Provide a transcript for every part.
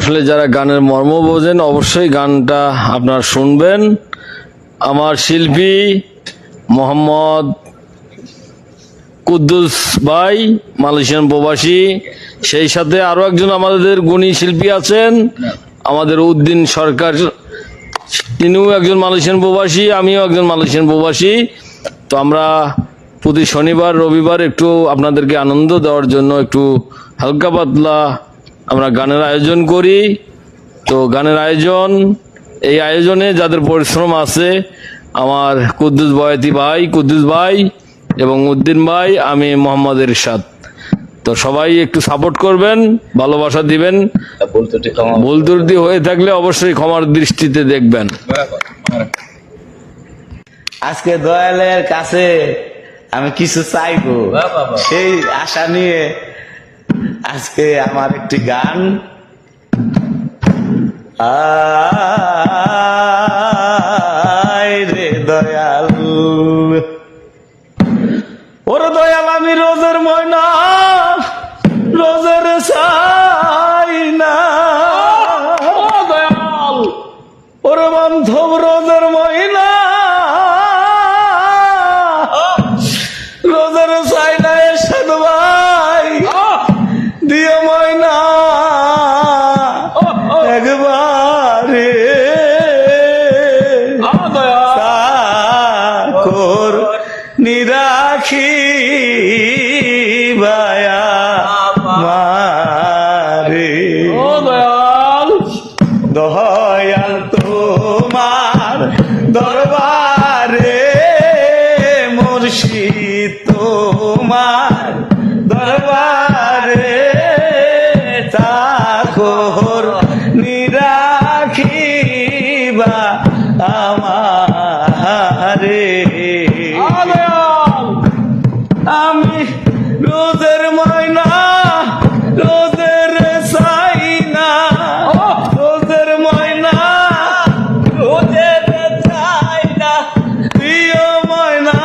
আসলে যারা গানের মর্ম বোঝেন, অবশ্যই গানটা আপনার শুনবেন। আমার শিল্পী মোহাম্মদ কুদ্দুস ভাই, মালয়েশিয়ান প্রবাসী। সেই সাথে আরও একজন আমাদের গুণী শিল্পী আছেন, আমাদের উদ্দিন সরকার। তিনিও একজন মালয়েশিয়ান প্রবাসী, আমিও একজন মালয়েশিয়ান প্রবাসী। তো আমরা প্রতি শনিবার, রবিবার একটু আপনাদেরকে আনন্দ দেওয়ার জন্য একটু হালকা পাতলা আমরা গানের আয়োজন করি। তো গানের আয়োজন এই আয়োজনে যাদের পরিশ্রম আছে আমার কুদ্দুস বয়াতি ভাই কুদ্দুস ভাই এবং উদ্দিন ভাই আমি মোহাম্মদ ইরশাদ তো সবাই একটু সাপোর্ট করবেন ভালোবাসা দিবেন। বলতে ভুল ত্রুটি হয়ে থাকলে অবশ্যই ক্ষমার দৃষ্টিতে দেখবেন। আজকে দয়ালের কাছে আমি কিছু চাইব। সেই আশা নিয়ে আজকে আমার একটি গান। রে দয়াল। ওর দয়াল আমি রোজের ময়না রোজের চাই না দয়াল। ওর বান্ধব রোজের ময়না নিরাখি বায়া মারে। দয়াল তোমার দরবারে মুর্শিদ তোমার দরবারে চাকর নিরাখিবা আমারে। আমি রোজের ময়না রোজের সাইনা। রোজের ময়না রোজের সাইনা। প্রিয় ময়না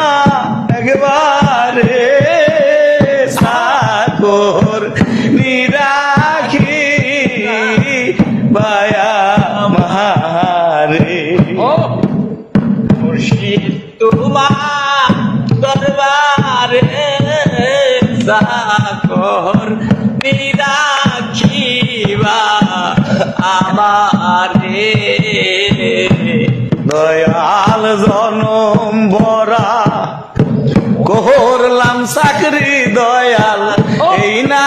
একবারে সাকর নিরাখি আমারে। দয়াল জনম বরা করলাম চাকরি দয়াল। এই না